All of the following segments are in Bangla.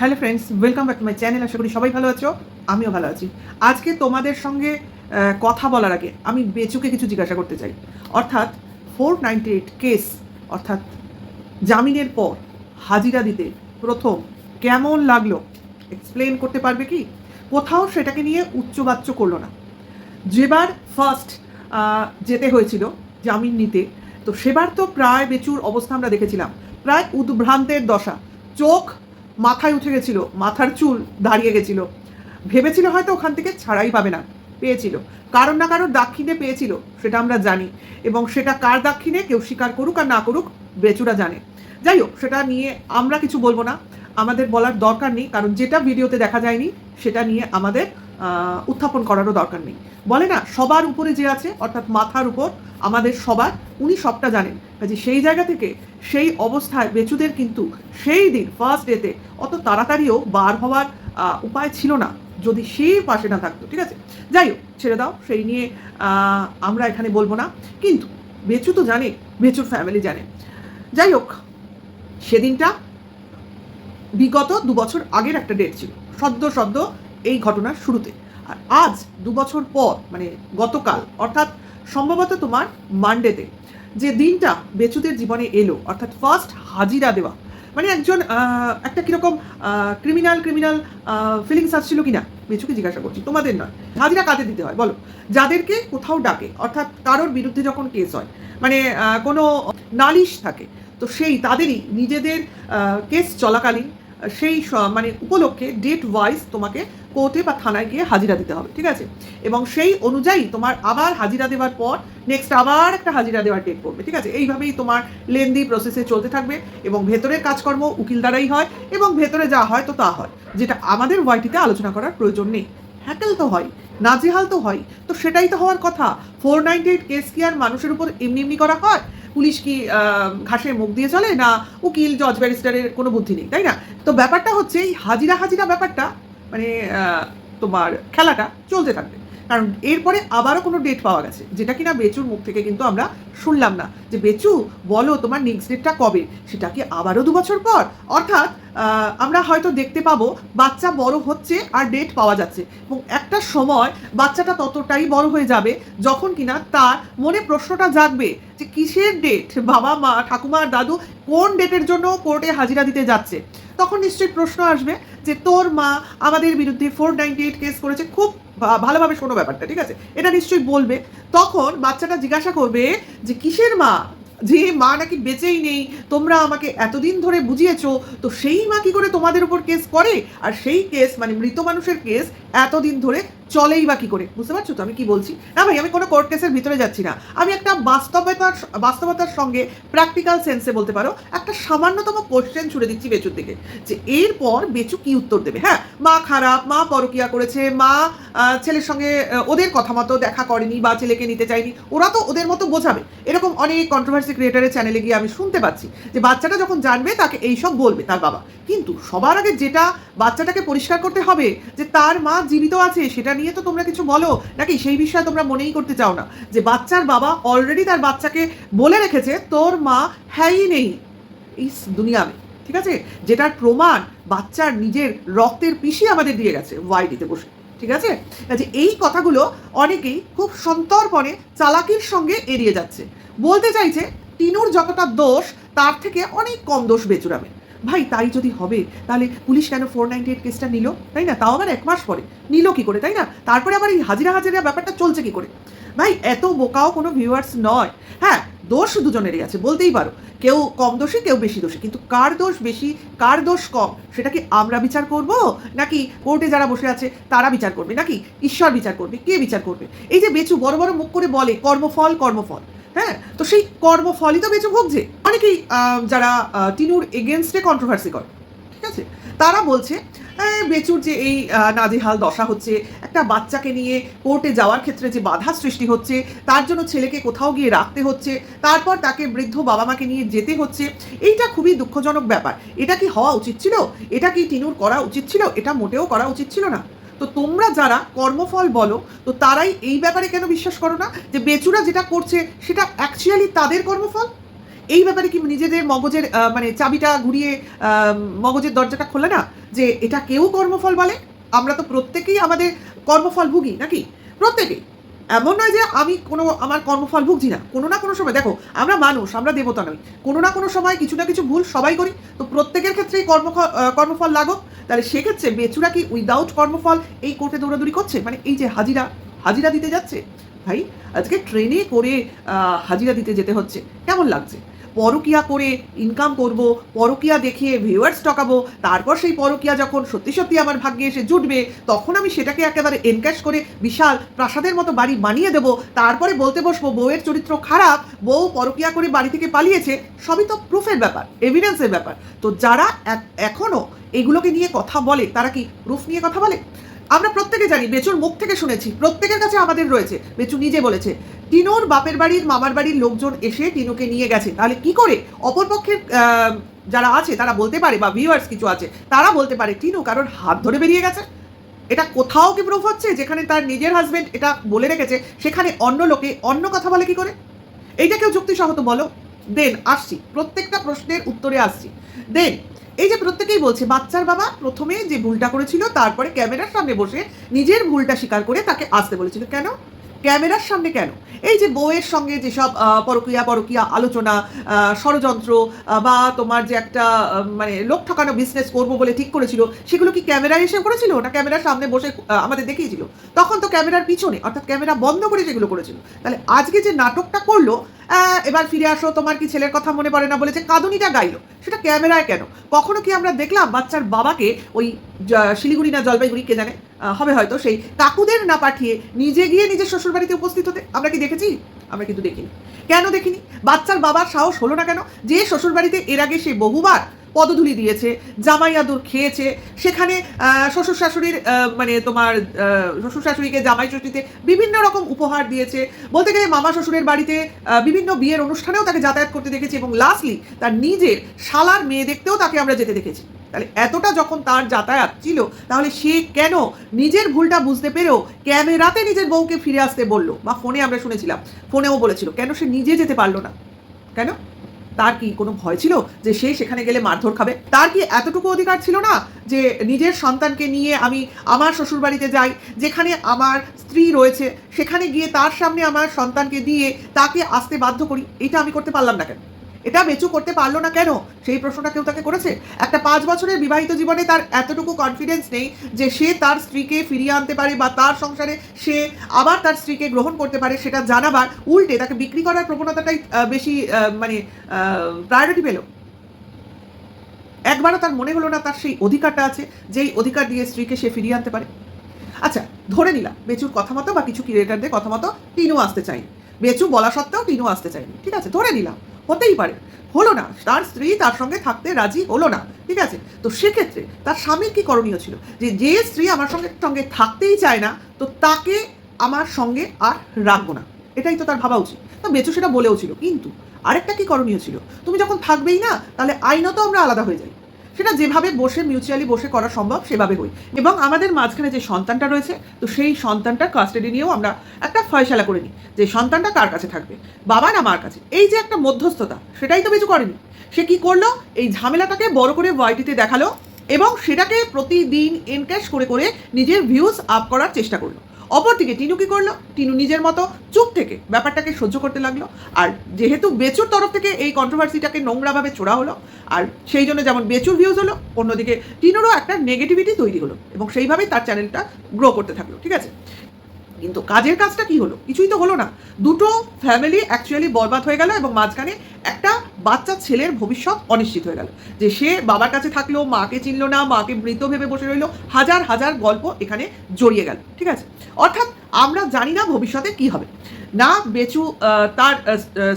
Hello friends welcome back to my channel আশা করি সবাই ভালো আছো? আমিও ভালো আছি। আজকে তোমাদের সঙ্গে কথা বলার আগে আমি বেচুকে কিছু জিজ্ঞাসা করতে চাই। অর্থাৎ ফোর নাইনটি এইট কেস অর্থাৎ জামিনের পর হাজিরা দিতে প্রথম কেমন লাগল? এক্সপ্লেন করতে পারবে কি? কোথাও সেটাকে নিয়ে উচ্চবাচ্য করল না। যেবার ফার্স্ট যেতে হয়েছিল জামিন নিতে, তো সেবার তো প্রায় বেচুর অবস্থা আমরা দেখেছিলাম। প্রায় উদ্ভ্রান্তের দশা। চোখ মাথায় উঠে গেছিল, মাথার চুল দাঁড়িয়ে গেছিল। ভেবেছিল হয়তো ওখান থেকে ছাড়াই পাবে না, পেয়েছিল। কারণ না কারোর দাক্ষিণে পেয়েছিল, সেটা আমরা জানি। এবং সেটা কার দাক্ষিণে, কেউ স্বীকার করুক আর না করুক, বেচুরা জানে। যাই হোক, সেটা নিয়ে আমরা কিছু বলব না। আমাদের বলার দরকার নেই, কারণ যেটা ভিডিওতে দেখা যায়নি, সেটা নিয়ে আমাদের উত্থাপন করারও দরকার নেই। বলে না, সবার উপরে যে আছে, অর্থাৎ মাথার উপর, আমাদের সবার, উনি সবটা জানেন। কাজে সেই জায়গা থেকে সেই অবস্থায় বেচুদের কিন্তু সেই দিন ফার্স্ট ডেতে অত তাড়াতাড়িও বার হওয়ার উপায় ছিল না, যদি সে পাশে না থাকতো, ঠিক আছে? যাই হোক, ছেড়ে দাও, সেই নিয়ে আমরা এখানে বলব না। কিন্তু বেচু তো জানে, বেচুর ফ্যামিলি জানে। যাই হোক, সেদিনটা বিগত দু বছর আগের একটা ডেট ছিল। সদ্য সদ্য এই ঘটনার শুরুতে। আর আজ দু বছর পর মানে গতকাল, অর্থাৎ সম্ভবত তোমার মানডেতে যে দিনটা বেচুদের জীবনে এলো, অর্থাৎ ফার্স্ট হাজিরা দেওয়া। মানে একজন একটা কীরকম ক্রিমিনাল ক্রিমিনাল ফিলিংস আসছিল কিনা, বেচুকে জিজ্ঞাসা করছি। তোমাদের নয়। হাজিরা কাজে দিতে হয়? বলো। যাদেরকে কোথাও ডাকে, অর্থাৎ কারোর বিরুদ্ধে যখন কেস হয় মানে কোনো নালিশ থাকে, তো সেই তাদেরই নিজেদের কেস চলাকালীন সেই মানে উপলক্ষে ডেট ওয়াইজ তোমাকে কোর্টে বা থানায় গিয়ে হাজিরা দিতে হবে, ঠিক আছে? এবং সেই অনুযায়ী তোমার আবার হাজিরা দেওয়ার পর নেক্সট আবার একটা হাজিরা দেওয়ার ডেট পড়বে, ঠিক আছে? এইভাবেই তোমার লেন্দি প্রসেসে চলতে থাকবে এবং ভেতরের কাজকর্ম উকিল দ্বারাই হয় এবং ভেতরে যা হয় তো তা হয়, যেটা আমাদের ওয়াইটিতে আলোচনা করার প্রয়োজন নেই। হ্যাকেল তো হয়, নাজেহাল তো হয়, তো সেটাই তো হওয়ার কথা। ফোর নাইনটি এইট কেস কি আর মানুষের উপর এমনি এমনি করা হয়? পুলিশ কি ঘাসে মুখ দিয়ে চলে না উকিল, জজ, ব্যারিস্টারের কোনো বুদ্ধি নেই, তাই না? তো ব্যাপারটা হচ্ছে এই হাজিরা হাজিরা ব্যাপারটা মানে তোমার খেলাটা চলতে থাকবে। কারণ এরপরে আবারও কোনো ডেট পাওয়া গেছে, যেটা কিনা বেচুর মুখ থেকে কিন্তু আমরা শুনলাম না, যে বেচু, বলো তোমার নেক্সট ডেটটা কবে? সেটা কি আবারও দু বছর পর? অর্থাৎ আমরা হয়তো দেখতে পাবো বাচ্চা বড় হচ্ছে আর ডেট পাওয়া যাচ্ছে। এবং একটা সময় বাচ্চাটা ততটাই বড় হয়ে যাবে যখন কিনা তার মনে প্রশ্নটা জাগবে যে কিসের ডেট বাবা, মা, ঠাকুমা, দাদু কোন ডেটের জন্য কোর্টে হাজিরা দিতে যাচ্ছে? তখন নিশ্চয়ই প্রশ্ন আসবে যে তোর মা আমাদের বিরুদ্ধে ফোর নাইনটি এইট কেস করেছে, খুব ভালোভাবে শোনো ব্যাপারটা, ঠিক আছে? এটা নিশ্চয়ই বলবে। তখন বাচ্চাটা জিজ্ঞাসা করবে যে, কিসের মা? যে মা নাকি বেঁচেই নেই, তোমরা আমাকে এতদিন ধরে বুঝিয়েছো, তো সেই মা কি করে তোমাদের উপর কেস করে? আর সেই কেস মানে মৃত মানুষের কেস এতদিন ধরে চলেই বা কি করে? বুঝতে পারছ তো আমি কি বলছি? না ভাই, আমি কোনো কোর্ট কেসের ভিতরে যাচ্ছি না। আমি একটা বাস্তবতার বাস্তবতার সঙ্গে প্র্যাকটিক্যাল সেন্সে বলতে পারো, একটা সামান্যতম কোশ্চেন ছুড়ে দিচ্ছি বেচুর দিকে। যে এরপর বেচু কি উত্তর দেবে? হ্যাঁ মা খারাপ, মা পরকিয়া করেছে, মা ছেলের সঙ্গে ওদের কথা মতো দেখা করেনি বা ছেলেকে নিতে চায়নি ওরা তো ওদের মতো বোঝাবে। এরকম অনেক কন্ট্রোভার্সি ক্রিয়েটারের চ্যানেলে গিয়ে আমি শুনতে পাচ্ছি যে বাচ্চাটা যখন জানবে, তাকে এইসব বলবে তার বাবা। কিন্তু সবার আগে যেটা বাচ্চাটাকে পরিষ্কার করতে হবে, যে তার মা জীবিত আছে, সেটা নিয়ে তো তোমরা কিছু বলো? নাকি সেই বিষয়ে তোমরা মনেই করতে চাও না? যে বাচ্চার বাবা অলরেডি তার বাচ্চাকে বলে রেখেছে, তোর মা হ্যাঁই নেই এই দুনিয়া মে ঠিক আছে? যেটার প্রমাণ বাচ্চার নিজের রক্তের পিসি আমাদের দিয়ে গেছে ওয়াইডিতে বসে, ঠিক আছে? কাজে এই কথাগুলো অনেকেই খুব সন্তর্পণে চালাকির সঙ্গে এড়িয়ে যাচ্ছে। বলতে চাইছে, টিনুর যতটা দোষ, তার থেকে অনেক কম দোষ বেচুরামের। ভাই, তাই যদি হবে, তাহলে পুলিশ কেন ফোর নাইনটি এইট কেসটা নিল? তাই না? তাও আবার এক মাস পরে। নিল কি করে, তাই না? তারপরে আবার এই হাজিরা হাজিরা ব্যাপারটা চলছে কি করে? ভাই, এত বোকাও কোনো ভিউয়ার্স নয়। হ্যাঁ দোষ দুজনেরই আছে, বলতেই পারো। কেউ কম দোষী, কেউ বেশি দোষী। কিন্তু কার দোষ বেশি, কার দোষ কম, সেটা কি আমরা বিচার করব? নাকি কোর্টে যারা বসে আছে, তারা বিচার করবে? নাকি ঈশ্বর বিচার করবে? কে বিচার করবে? এই যে বেচু বড় বড় মুখ করে বলে, কর্মফল কর্মফল। হ্যাঁ তো সেই কর্মফলই তো বেচু ভুগছে। অনেকেই যারা টিনুর এগেনস্টে কন্ট্রোভার্সি করে ঠিক আছে? তারা বলছে "হ্যাঁ, বেচুর যে এই নাজেহাল দশা হচ্ছে একটা বাচ্চাকে নিয়ে কোর্টে যাওয়ার ক্ষেত্রে যে বাধা সৃষ্টি হচ্ছে তার জন্য ছেলেকে কোথাও গিয়ে রাখতে হচ্ছে তারপর তাকে বৃদ্ধ বাবা মাকে নিয়ে যেতে হচ্ছে এইটা খুবই দুঃখজনক ব্যাপার। এটা কি হওয়া উচিত ছিল? এটা কি টিনুর করা উচিত ছিল? এটা মোটেও করা উচিত ছিল না। তো তোমরা যারা কর্মফল বলো তো তারাই এই ব্যাপারে কেন বিশ্বাস করো না? যে বেচুরা যেটা করছে সেটা অ্যাকচুয়ালি তাদের কর্মফল? এই ব্যাপারে কি নিজেদের মগজের মানে চাবিটা ঘুরিয়ে মগজের দরজাটা খোলে না? যে এটা কেউ কর্মফল বলে? আমরা তো প্রত্যেকেই আমাদের কর্মফল ভুগি, নাকি? প্রত্যেকেই। এমন নয় যে আমি কোনো, আমার কর্মফল ভুগছি না। কোনো না কোনো সময়, দেখো, আমরা মানুষ, আমরা দেবতা নই। কোনো না কোনো সময় কিছু না কিছু ভুল সবাই করি। তো প্রত্যেকের ক্ষেত্রেই কর্ম কর্মফল লাগুক। তাহলে সেক্ষেত্রে বেচুরা কি উইদাউট কর্মফল এই কোর্টে দৌড়াদৌড়ি করছে? মানে এই যে হাজিরা হাজিরা দিতে যাচ্ছে? ভাই, আজকে ট্রেনে করে হাজিরা দিতে যেতে হচ্ছে। কেমন লাগছে? পরকিয়া করে ইনকাম করব, পরকিয়া দেখিয়ে ভিউয়ার্স টকাবো তারপর সেই পরকিয়া যখন সত্যি সত্যি আমার ভাগ্যে এসে জুটবে, তখন আমি সেটাকে একেবারে এনক্যাশ করে বিশাল প্রাসাদের মতো বাড়ি বানিয়ে দেবো, তারপরে বলতে বসবো বউয়ের চরিত্র খারাপ, বউ পরকিয়া করে বাড়ি থেকে পালিয়েছে, সবই তো প্রুফের ব্যাপার এভিডেন্সের ব্যাপার। তো যারা এক- এখনও এগুলোকে নিয়ে কথা বলে, তারা কি প্রুফ নিয়ে কথা বলে? আমরা প্রত্যেকে জানি, বেচুর মুখ থেকে শুনেছি, প্রত্যেকের কাছে আমাদের রয়েছে। বেচু নিজে বলেছে, টিনুর বাপের বাড়ির, মামার বাড়ির লোকজন এসে টিনুকে নিয়ে গেছে। তাহলে কি করে? অপরপক্ষের যারা আছে, তারা বলতে পারে, বা ভিউয়ার্স কিছু আছে, তারা বলতে পারে, টিনু কারোর হাত ধরে বেরিয়ে গেছে। এটা কোথাও কি প্রুফ হচ্ছে? যেখানে তার নিজের হাজবেন্ড এটা বলে রেখেছে, সেখানে অন্য লোকে অন্য কথা বলে কি করে? এইটা কেউ যুক্তিসহত বলো? দেন, আসছি। প্রত্যেকটা প্রশ্নের উত্তরে আসছি। দেন এই যে প্রত্যেকেই বলছে, বাচ্চার বাবা প্রথমে যে ভুলটা করেছিল, তারপরে ক্যামেরার সামনে বসে নিজের ভুলটা স্বীকার করে তাকে আসতে বলেছিল। কেন? ক্যামেরার সামনে কেন? এই যে বউয়ের সঙ্গে যেসব পরকীয়া পরকীয়া আলোচনা ষড়যন্ত্র বা তোমার যে একটা মানে লোক ঠকানো বিজনেস করব বলে ঠিক করেছিল, সেগুলো কি ক্যামেরায় এসে করেছিল? না ক্যামেরার সামনে বসে আমাদের দেখিয়েছিল? তখন তো ক্যামেরার পিছনে, অর্থাৎ ক্যামেরা বন্ধ করে যেগুলো করেছিল। তাহলে আজকে যে নাটকটা করল এবার ফিরে আসো, তোমার কি ছেলের কথা মনে পড়ে না বলেছে? কাঁদুনিটা গাইলো। সেটা ক্যামেরায় কেন? কখনো কি আমরা দেখলাম বাচ্চার বাবাকে ওই শিলিগুড়ি না জলপাইগুড়ি, কে জানে? হবে হয়তো সেই কাকুদের না পাঠিয়ে নিজে গিয়ে নিজের শ্বশুরবাড়িতে উপস্থিত হতে। আমরা কি দেখেছি? আমরা কিন্তু দেখিনি। কেন দেখিনি? বাচ্চার বাবার সাহস হলো না কেন? যে শ্বশুরবাড়িতে এর আগে সে বহুবার পদধূলি দিয়েছে, জামাই আদর খেয়েছে। সেখানে শ্বশুর শাশুড়ির মানে তোমার শ্বশুর শাশুড়িকে জামাই ষষ্ঠীতে বিভিন্ন রকম উপহার দিয়েছে। বলতে গেলে মামা শ্বশুরের বাড়িতে বিভিন্ন বিয়ের অনুষ্ঠানেও তাকে যাতায়াত করতে দেখেছি এবং লাস্টলি তার নিজের শালার মেয়ে দেখতেও তাকে আমরা যেতে দেখেছি। তাহলে এতটা যখন তার যাতায়াত ছিল, তাহলে সে কেন নিজের ভুলটা বুঝতে পেরেও ক্যামেরাতে নিজের বউকে ফিরে আসতে বলল? বা ফোনে আমরা শুনেছিলাম। ফোনেও বলেছিল, কেন সে নিজে যেতে পারল না? কেন? তার কি কোনো ভয় ছিল যে সে সেখানে গেলে মারধর খাবে? তার কি এতটুকু অধিকার ছিল না যে নিজের সন্তানকে নিয়ে আমি আমার শ্বশুরবাড়িতে যাই, যেখানে আমার স্ত্রী রয়েছে, সেখানে গিয়ে তার সামনে আমার সন্তানকে দিয়ে তাকে আসতে বাধ্য করি? এটা আমি করতে পারলাম না কেন? এটা বেচু করতে পারল না কেন? সেই প্রশ্নটা কেউ তাকে করেছে? একটা পাঁচ বছরের বিবাহিত জীবনে তার এতটুকু কনফিডেন্স নেই যে সে তার স্ত্রীকে ফিরিয়ে আনতে পারে বা তার সংসারে সে আবার তার স্ত্রীকে গ্রহণ করতে পারে সেটা জানাবার উল্টে তাকে বিক্রি করার প্রবণতাটাই বেশি মানে প্রায়োরিটি পেল। একবারও তার মনে হলো না তার সেই অধিকারটা আছে, যেই অধিকার দিয়ে স্ত্রীকে সে ফিরিয়ে আনতে পারে। আচ্ছা ধরে নিলাম, বেচুর কথা মতো বা কিছু ক্রিয়েটারদের কথা মতো টিনু আসতে চাইনি বেচু বলা সত্ত্বেও টিনু আসতে চাইনি ঠিক আছে? ধরে নিলাম হতেই পারে। হলো না। তার স্ত্রী তার সঙ্গে থাকতে রাজি হলো না। ঠিক আছে? তো সেক্ষেত্রে তার স্বামীর কি করণীয় ছিল? যে যে স্ত্রী আমার সঙ্গে সঙ্গে থাকতেই চায় না, তো তাকে আমার সঙ্গে আর রাখব না। এটাই তো তার ভাবা উচিত। তো বেচু সেটা বলেও ছিল। কিন্তু আরেকটা কি করণীয় ছিল? তুমি যখন থাকবেই না, তাহলে আইনত আমরা আলাদা হয়ে যাই। সেটা যেভাবে বসে মিউচুয়ালি বসে করা সম্ভব, সেভাবে হই। এবং আমাদের মাঝখানে যে সন্তানটা রয়েছে, তো সেই সন্তানটা কাস্টাডি নিয়েও আমরা একটা ফয়সালা করে নিই যে সন্তানটা কার কাছে থাকবে? বাবা না মার কাছে? এই যে একটা মধ্যস্থতা, সেটাই তো বেচু করেনি। সে কি করল? এই ঝামেলাটাকে বড় করে ওয়াইটিতে দেখাল এবং সেটাকে প্রতিদিন এনক্যাশ করে করে নিজের ভিউজ আপ করার চেষ্টা করল। অপরদিকে টিনু কি করল? টিনু নিজের মতো চুপ থেকে ব্যাপারটাকে সহ্য করতে লাগল। আর যেহেতু বেচুর তরফ থেকে এই কন্ট্রোভার্সিটাকে নোংরাভাবে ছোড়া হলো, আর সেই জন্য যেমন বেচুর ভিউজ হলো, অন্যদিকে টিনুরও একটা নেগেটিভিটি তৈরি হলো এবং সেইভাবেই তার চ্যানেলটা গ্রো করতে থাকল, ঠিক আছে? কিন্তু কাজের কাজটা কি হলো? কিছুই তো হলো না। দুটো ফ্যামিলি অ্যাকচুয়ালি বরবাদ হয়ে গেল এবং মাঝখানে একটা বাচ্চা ছেলের ভবিষ্যৎ অনিশ্চিত হয়ে গেল। যে সে বাবার কাছে থাকল, মাকে চিনলো না, মাকে মৃত ভেবে বসে রইল, হাজার হাজার গল্প এখানে জড়িয়ে গেল, ঠিক আছে? অর্থাৎ আমরা জানি না ভবিষ্যতে কি হবে। না বেচু তার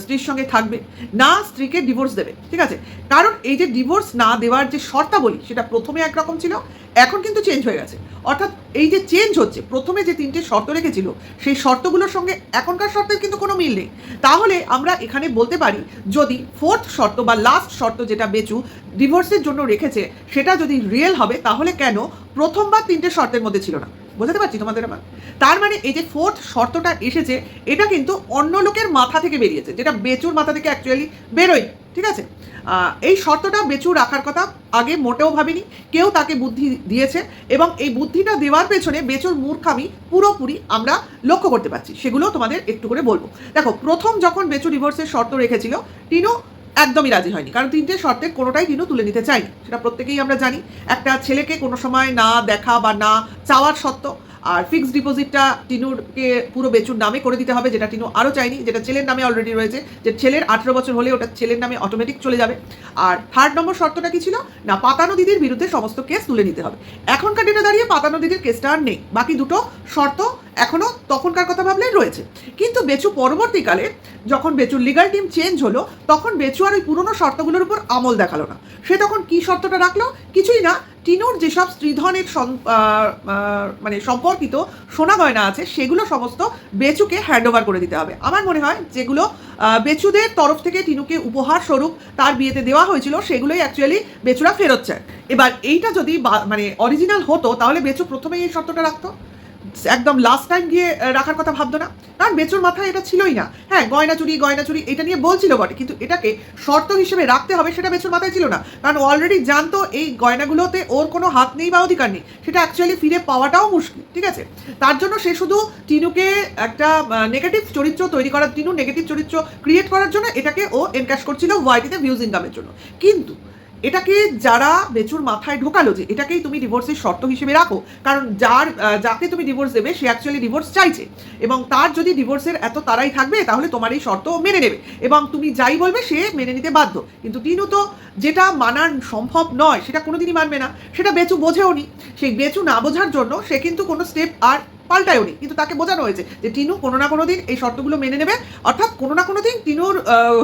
স্ত্রীর সঙ্গে থাকবে, না স্ত্রীকে ডিভোর্স দেবে, ঠিক আছে? কারণ এই যে ডিভোর্স না দেওয়ার যে শর্তাবলী, সেটা প্রথমে একরকম ছিল এখন কিন্তু চেঞ্জ হয়ে গেছে। অর্থাৎ এই যে চেঞ্জ হচ্ছে, প্রথমে যে তিনটে শর্ত রেখেছিল, সেই শর্তগুলোর সঙ্গে এখনকার শর্তের কিন্তু কোনো মিল নেই। তাহলে আমরা এখানে বলতে পারি, যদি ফোর্থ শর্ত বা লাস্ট শর্ত যেটা বেচু ডিভোর্সের জন্য রেখেছে, সেটা যদি রিয়েল হবে, তাহলে কেন প্রথমবার তিনটে শর্তের মধ্যে ছিল না? বোঝাতে পারছি তোমাদের আমার তার মানে এই যে ফোর্থ শর্তটা এসেছে, এটা কিন্তু অন্য লোকের মাথা থেকে বেরিয়েছে, যেটা বেচুর মাথা থেকে অ্যাকচুয়ালি বেরোয় ঠিক আছে? এই শর্তটা বেচু রাখার কথা আগে মোটেও ভাবিনি। কেউ তাকে বুদ্ধি দিয়েছে এবং এই বুদ্ধিটা দেওয়ার পেছনে বেচুর মূর্খামি পুরোপুরি আমরা লক্ষ্য করতে পারছি। সেগুলো তোমাদের একটু করে বলব। দেখো, প্রথম যখন বেচু ডিভোর্সের শর্ত রেখেছিল, টিনু একদমই রাজি হয়নি। কারণ তিনটে শর্তের কোনোটাই টিনু তুলে নিতে চায়নি। সেটা প্রত্যেকেই আমরা জানি। একটা ছেলেকে কোনো সময় না দেখা বা না চাওয়ার সত্ত্ব আর ফিক্সড ডিপোজিটটা টিনুরকে পুরো বেচুর নামে করে দিতে হবে, যেটা টিনু আরও চাইনি যেটা ছেলের নামে অলরেডি রয়েছে। যে ছেলের আঠেরো বছর হলে ওটা ছেলের নামে অটোমেটিক চলে যাবে। আর থার্ড নম্বর শর্তটা কি ছিল? না, পাতানো দিদির বিরুদ্ধে সমস্ত কেস তুলে নিতে হবে। এখনকার ডেটে দাঁড়িয়ে পাতানো দিদির কেসটা আর নেই। বাকি দুটো শর্ত এখনও তখনকার কথা ভাবলে রয়েছে। কিন্তু বেচু পরবর্তীকালে যখন বেচুর লিগাল টিম চেঞ্জ হলো, তখন বেচু আর ওই পুরনো শর্তগুলোর উপর আমল দেখাল না। সে তখন কি শর্তটা রাখল? কিছুই না। টিনুর যেসব স্ত্রীধনের মানে সম্পর্কিত সোনা গয়না আছে, সেগুলো সমস্ত বেচুকে হ্যান্ড ওভার করে দিতে হবে। আমার মনে হয় যেগুলো বেচুদের তরফ থেকে টিনুকে উপহার স্বরূপ তার বিয়েতে দেওয়া হয়েছিল, সেগুলোই অ্যাকচুয়ালি বেচুরা ফেরত চায়। এবার এইটা যদি মানে অরিজিনাল হতো, তাহলে বেচু প্রথমেই এই শর্তটা রাখতো? একদম লাস্ট টাইম গিয়ে রাখার কথা ভাবতো না। কারণ বেচুর মাথায় এটা ছিলই না। হ্যাঁ গয়না চুরি গয়না চুরি, এটা নিয়ে বলছিল বটে। কিন্তু এটাকে শর্ত হিসেবে রাখতে হবে সেটা বেচুর মাথায় ছিল না। কারণ অলরেডি জানতো এই গয়নাগুলোতে ওর কোনো হাত নেই বা অধিকার নেই। সেটা অ্যাকচুয়ালি ফিরে পাওয়াটাও মুশকিল, ঠিক আছে? তার জন্য সে শুধু টিনুকে একটা নেগেটিভ চরিত্র তৈরি করার টিনু নেগেটিভ চরিত্র ক্রিয়েট করার জন্য এটাকে ও এনক্যাশ করছিল ওয়াইটিতে ভিউজ ইনকামের জন্য। কিন্তু এটাকে যারা বেচুর মাথায় ঢোকালো যে এটাকেই তুমি ডিভোর্সের শর্ত হিসেবে রাখো, কারণ যার যাকে তুমি ডিভোর্স দেবে, সে অ্যাকচুয়ালি ডিভোর্স চাইছে। এবং তার যদি ডিভোর্সের এত তারাই থাকবে, তাহলে তোমার এই শর্ত মেনে নেবে। এবং তুমি যাই বলবে, সে মেনে নিতে বাধ্য। কিন্তু টিনু তো যেটা মানার সম্ভব নয়, সেটা কোনোদিনই মানবে না। সেটা বেচু বোঝেও নি সেই বেচু না বোঝার জন্য সে কিন্তু কোনো স্টেপ আর পাল্টায়ও উনি। কিন্তু তাকে বোঝানো হয়েছে যে টিনু কোনো না কোনো দিন এই শর্তগুলো মেনে নেবে। অর্থাৎ কোনো না কোনো দিন টিনুর আহ,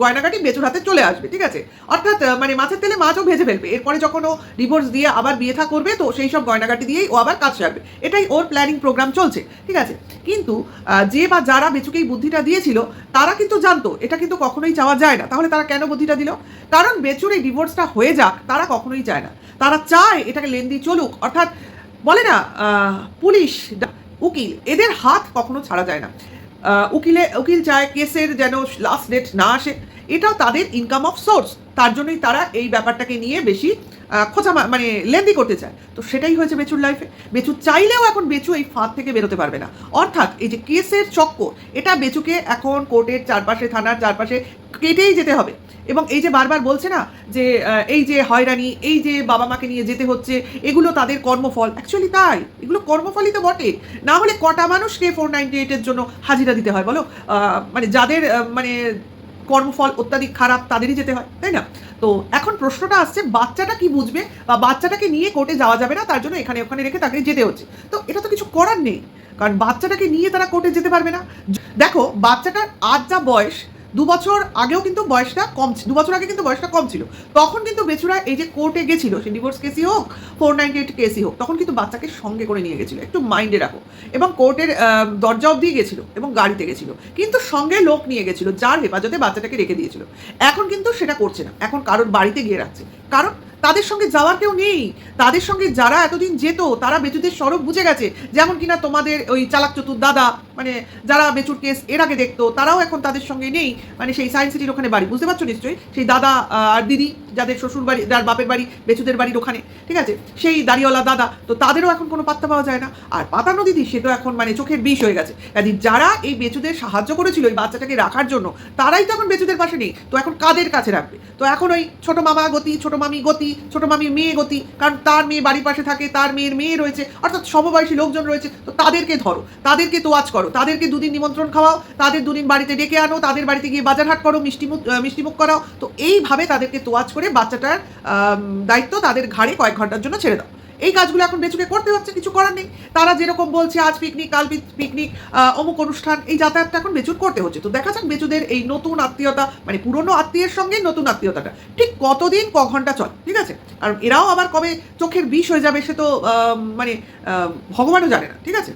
গয়নাগাটি বেচুর হাতে চলে আসবে ঠিক আছে? অর্থাৎ মানে মাছের তেলে মাছও ভেজে ফেলবে। এরপরে যখন ও ডিভোর্স দিয়ে আবার বিয়ে থা করবে তো সেই সব গয়নাগাটি দিয়েই ও আবার কাজ সারবে। এটাই ওর প্ল্যানিং প্রোগ্রাম চলছে ঠিক আছে? কিন্তু যে বা যারা বেচুকে এই বুদ্ধিটা দিয়েছিল তারা কিন্তু জানতো এটা কিন্তু কখনোই চাওয়া যায় না। তাহলে তারা কেন বুদ্ধিটা দিল? কারণ বেচুর এই ডিভোর্সটা হয়ে যাক তারা কখনোই চায় না। তারা চায় এটাকে লেন্দি চলুক। অর্থাৎ বলে না পুলিশ উকিল, এদের হাত কখনো ছাড়া যায় না। উকিলে, উকিল চায় কেসের যেন লাস্ট ডেট না আসে। এটাও তাদের ইনকাম অফ সোর্স তার জন্যই তারা এই ব্যাপারটাকে নিয়ে বেশি খোঁচা মানে লেন্দি করতে চায়। তো সেটাই হয়েছে বেচুর লাইফে বেচু চাইলেও এখন বেচু এই ফাঁদ থেকে বেরোতে পারবে না। অর্থাৎ এই যে কেসের চক্কর, এটা বেচুকে এখন কোর্টের চারপাশে, থানার চারপাশে কেটেই যেতে হবে। এবং এই যে বারবার বলছে না যে এই যে হয়রানি, এই যে বাবা মাকে নিয়ে যেতে হচ্ছে, এগুলো তাদের কর্মফল। অ্যাকচুয়ালি তাই। এগুলো কর্মফলই তো বটে। না হলে কটা মানুষকে ফোর নাইনটি এইটের জন্য হাজিরা দিতে হয় বলো? মানে যাদের মানে কর্মফল অত্যাধিক খারাপ তাদেরই যেতে হয়, তাই না? তো এখন প্রশ্নটা আসছে, বাচ্চাটা কি বুঝবে বা বাচ্চাটাকে নিয়ে কোর্টে যাওয়া যাবে না, তার জন্য এখানে ওখানে রেখে তাকে যেতে হচ্ছে। তো এটা তো কিছু করার নেই। কারণ বাচ্চাটাকে নিয়ে তারা কোর্টে যেতে পারবে না। দেখো, বাচ্চাটার আজ যা বয়স দু বছর আগেও কিন্তু বয়সটা কম ছিল দু বছর আগে কিন্তু বয়সটা কম ছিল। তখন কিন্তু বেচুরা এই যে কোর্টে গেছিল, সে ডিভোর্স কেসই হোক ফোর নাইনটি এইট কেসই হোক, তখন কিন্তু বাচ্চাকে সঙ্গে করে নিয়ে গেছিল। একটু মাইন্ডে রাখো। এবং কোর্টের দরজা অব্দি গেছিল এবং গাড়িতে গেছিল। কিন্তু সঙ্গে লোক নিয়ে গেছিল, যার হেফাজতে বাচ্চাটাকে রেখে দিয়েছিল। এখন কিন্তু সেটা করছে না। এখন কারোর বাড়িতে গিয়ে রাখছে। কারণ তাদের সঙ্গে যাওয়ার কেউ নেই। তাদের সঙ্গে যারা এতদিন যেত, তারা বেচুদের স্বরূপ বুঝে গেছে। যেমন কিনা তোমাদের ওই চালাক চতুর দাদা মানে যারা বেচুর কেস এর আগে দেখতো, তারাও এখন তাদের সঙ্গে নেই। মানে সেই সায়েন্স সিটির ওখানে বাড়ি। বুঝতে পারছ নিশ্চয়ই? সেই দাদা আর দিদি, যাদের শ্বশুর বাড়ি, যার বাপের বাড়ি বেচুদের বাড়ির ওখানে। ঠিক আছে? সেই দাড়িওয়ালা দাদা, তো তাদেরও এখন কোনো পাত্তা পাওয়া যায় না। আর পাতানো দিদি, সে তো এখন মানে চোখের বিষ হয়ে গেছে। কাজে যারা এই বেচুদের সাহায্য করেছিল এই বাচ্চাটাকে রাখার জন্য, তারাই তো এখন বেচুদের পাশে নেই। তো এখন কাদের কাছে রাখবে? তো এখন ওই ছোট মামা গতি, ছোট মামি গতি ছোট মামির মেয়ে গতি, কারণ তার মেয়ে বাড়ির পাশে থাকে, তার মেয়ের মেয়ে রয়েছে, অর্থাৎ সমবয়সী লোকজন রয়েছে, তো তাদেরকে ধরো, তাদেরকে তোয়াজ করো, তাদেরকে দুদিন নিমন্ত্রণ খাওয়াও, তাদের দুদিন বাড়িতে ডেকে আনো, তাদের বাড়িতে গিয়ে বাজার হাট করো মিষ্টিমুখ মিষ্টিমুখ করাও, তো এইভাবে তাদেরকে তোয়াজ করে বাচ্চাটার দায়িত্ব তাদের ঘাড়ে কয়েক ঘণ্টার জন্য ছেড়ে দাও। এই কাজগুলো এখন বেচুকে করতে হচ্ছে, কিছু করার নেই। তারা যেরকম বলছে, আজ পিকনিক কাল পিকনিক অমুক অনুষ্ঠান, এই যাতায়াতটা এখন বেচুর করতে হচ্ছে। তো দেখা যাক বেচুদের এই নতুন আত্মীয়তা মানে পুরনো আত্মীয়ের সঙ্গে নতুন আত্মীয়তাটা, ঠিক কতদিন, ক ঘণ্টা চল, ঠিক আছে? আর এরাও আবার কবে চোখের বিষ হয়ে যাবে সে তো মানে ভগবানও জানে না, ঠিক আছে?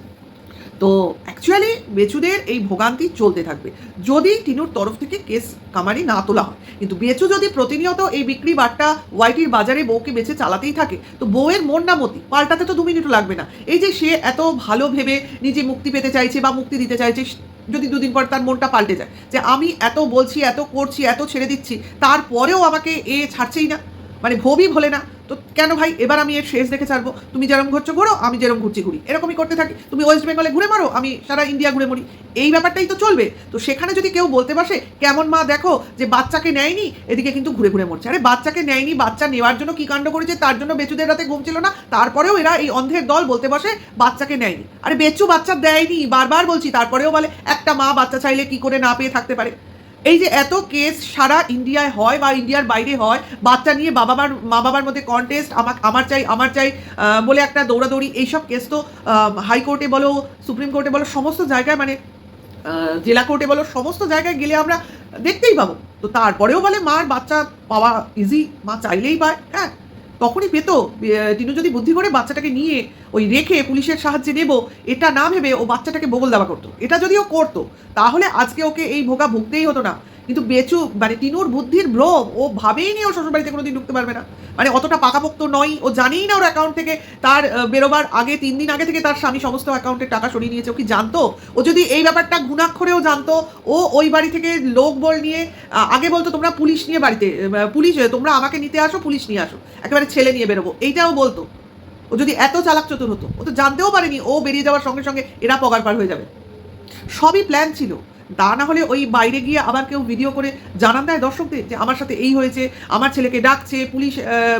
তো অ্যাকচুয়ালি বেচুদের এই ভোগান্তি চলতে থাকবে। যদি টিনুর তরফ থেকে কেস কামারি না তোলা হয়, কিন্তু বেচু যদি প্রতিনিয়ত এই বিক্রি বাট্টা ওয়াইটির বাজারে বউকে বেচে চালাতেই থাকে, তো বউয়ের মন না মতি, পাল্টাতে তো দু মিনিটও লাগবে না। এই যে সে এত ভালো ভেবে নিজে মুক্তি পেতে চাইছে বা মুক্তি দিতে চাইছে, যদি দুদিন পর তার মনটা পাল্টে যায়, যে আমি এত বলছি, এত করছি, এত ছেড়ে দিচ্ছি, তারপরেও আমাকে এ ছাড়ছেই না। মানে ভবই ভোলে না। তো কেন ভাই? এবার আমি এর শেষ দেখে ছাড়বো। তুমি যেরকম ঘুরছো ঘুরো, আমি যেরকম ঘুরছি ঘুরি। এরকমই করতে থাকি। তুমি ওয়েস্ট বেঙ্গলে ঘুরে মারো, আমি সারা ইন্ডিয়া ঘুরে মরি। এই ব্যাপারটাই তো চলবে। তো সেখানে যদি কেউ বলতে বসে, কেমন মা, দেখো যে বাচ্চাকে নেয়নি? এদিকে কিন্তু ঘুরে ঘুরে মরছে। আরে, বাচ্চাকে নেয়নি, বাচ্চা নেওয়ার জন্য কি কাণ্ড করেছে, তার জন্য বেচুদের রাতে ঘুম ছিল না। তারপরেও এরা এই অন্ধের দল বলতে বসে, বাচ্চাকে নেয়নি। আরে, বেচু বাচ্চা দেয়নি, বারবার বলছি। তারপরেও বলে, একটা মা বাচ্চা চাইলে কি করে না পেয়ে থাকতে পারে? এই যে এত কেস সারা ইন্ডিয়ায় হয় বা ইন্ডিয়ার বাইরে হয়, বাচ্চা নিয়ে বাবা মার, মা বাবার মধ্যে কন্টেস্ট আমার আমার চাই আমার চাই বলে একটা দৌড়াদৌড়ি, এইসব কেস তো হাইকোর্টে বলো সুপ্রিম কোর্টে বলো, সমস্ত জায়গায় মানে জেলা কোর্টে বলো, সমস্ত জায়গায় গেলে আমরা দেখতেই পাবো। তো তারপরেও বলে মার বাচ্চা পাওয়া ইজি মা চাইলেই পায়। হ্যাঁ তখনই পেত তিনি টিনু যদি বুদ্ধি করে বাচ্চাটাকে নিয়ে ওই রেখে পুলিশের সাহায্যে নেব, এটা না ভেবে ও বাচ্চাটাকে বগল দেওয়া করতো। এটা যদি ও করতো, তাহলে আজকে ওকে এই ভোগা ভুগতেই হতো না। কিন্তু বেচু মানে টিনুর বুদ্ধির ভ্রম ও ভাবেই নি ও শ্বশুরবাড়িতে কোনোদিন ঢুকতে পারবে না। মানে অতটা পাকাপোক্ত নয়, ও জানেই না ওর অ্যাকাউন্ট থেকে তার বেরোবার আগে, তিন দিন আগে থেকে তার স্বামী সমস্ত অ্যাকাউন্টে টাকা সরিয়ে নিয়েছে, ও কি জানতো? ও যদি এই ব্যাপারটা গুণাক্ষরেও জানতো, ও ওই বাড়ি থেকে লোক বল নিয়ে আগে বলতো, তোমরা পুলিশ নিয়ে বাড়িতে পুলিশ তোমরা আমাকে নিতে আসো, পুলিশ নিয়ে আসো। একেবারে ছেলে নিয়ে বেরোবো। এইটাও বলতো। ও যদি এত চালাক চতুর হতো, ও তো জানতেও পারেনি, ও বেরিয়ে যাওয়ার সঙ্গে সঙ্গে এরা পগার পার হয়ে যাবে। সবই প্ল্যান ছিল। তা না হলে ওই বাইরে গিয়ে আবার কেউ ভিডিও করে জানান দেয় দর্শকদের যে আমার সাথে এই হয়েছে, আমার ছেলেকে ডাকছে, পুলিশ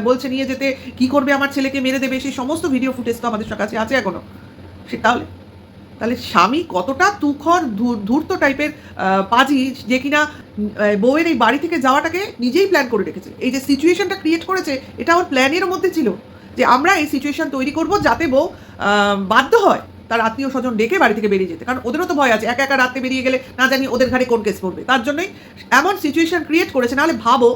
বলছে নিয়ে যেতে, কি করবে আমার ছেলেকে মেরে দেবে, সেই সমস্ত ভিডিও ফুটেজ তো আমাদের কাছে আছে এখনও। সে তাহলে তাহলে স্বামী কতটা তুখর ধূর্ত টাইপের পাজি যে কিনা বউয়ের এই বাড়ি থেকে যাওয়াটাকে নিজেই প্ল্যান করে রেখেছে। এই যে সিচুয়েশনটা ক্রিয়েট করেছে, এটা আমার প্ল্যানের মধ্যে ছিল যে আমরা এই সিচুয়েশন তৈরি করব যাতে বউ বাধ্য হয়। তার আত্মীয় স্বজন ডেকে বাড়ি থেকে বেরিয়ে যেতে। কারণ ওদেরও তো ভয় আছে, একা একা রাতে বেরিয়ে গেলে না জানি ওদের ঘাড়ে কোন কেস পড়বে। তার জন্যই এমন সিচুয়েশন ক্রিয়েট করেছে, নাহলে ভাবো,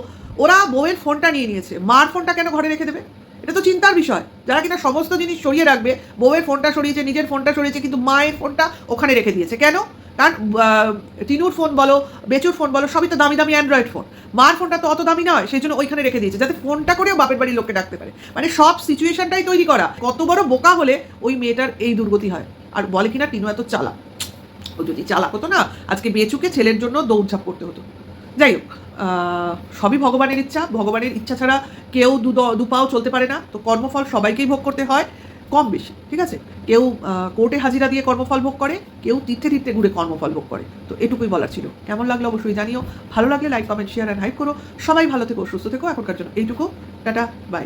ওরা বউয়ের ফোনটা নিয়ে নিয়েছে। মার ফোনটা কেন ঘরে রেখে দেবে? এটা তো চিন্তার বিষয়। যারা কিনা সমস্ত জিনিস সরিয়ে রাখবে, বউয়ের ফোনটা সরিয়েছে, নিজের ফোনটা সরিয়েছে, কিন্তু মায়ের ফোনটা ওখানে রেখে দিয়েছে। কেন? কারণ টিনুর ফোন বলো, বেচুর ফোন বলো, সবই তো দামি দামি অ্যান্ড্রয়েড ফোন মার ফোনটা তো অত দামি নয়, সেই জন্য ওইখানে রেখে দিয়েছে, যাতে ফোনটা করেও বাপের বাড়ির লোককে ডাকতে পারে। মানে সব সিচুয়েশনটাই তৈরি করা। কত বড় বোকা হলে ওই মেয়েটার এই দুর্গতি হয়। আর বলে কিনা টিনু এত চালাক। ও যদি চালাক হতো না, আজকে বেচুকে ছেলের জন্য দৌড়ঝাঁপ করতে হতো। যাই হোক সবই ভগবানের ইচ্ছা। ভগবানের ইচ্ছা ছাড়া কেউ দু দ- দু পাও চলতে পারে না। তো কর্মফল সবাইকেই ভোগ করতে হয়। কম বেশি, ঠিক আছে? কেউ কোর্টে হাজিরা দিয়ে কর্মফল ভোগ করে, কেউ তীর্থে তীর্থে ঘুরে কর্মফল ভোগ করে। তো এটুকুই বলার ছিল। কেমন লাগল অবশ্যই জানিও। ভালো লাগলে like comment share and hype করো। সবাই ভালো থেকো, সুস্থ থেকো। এখনকার জন্য এইটুকু। Tata bye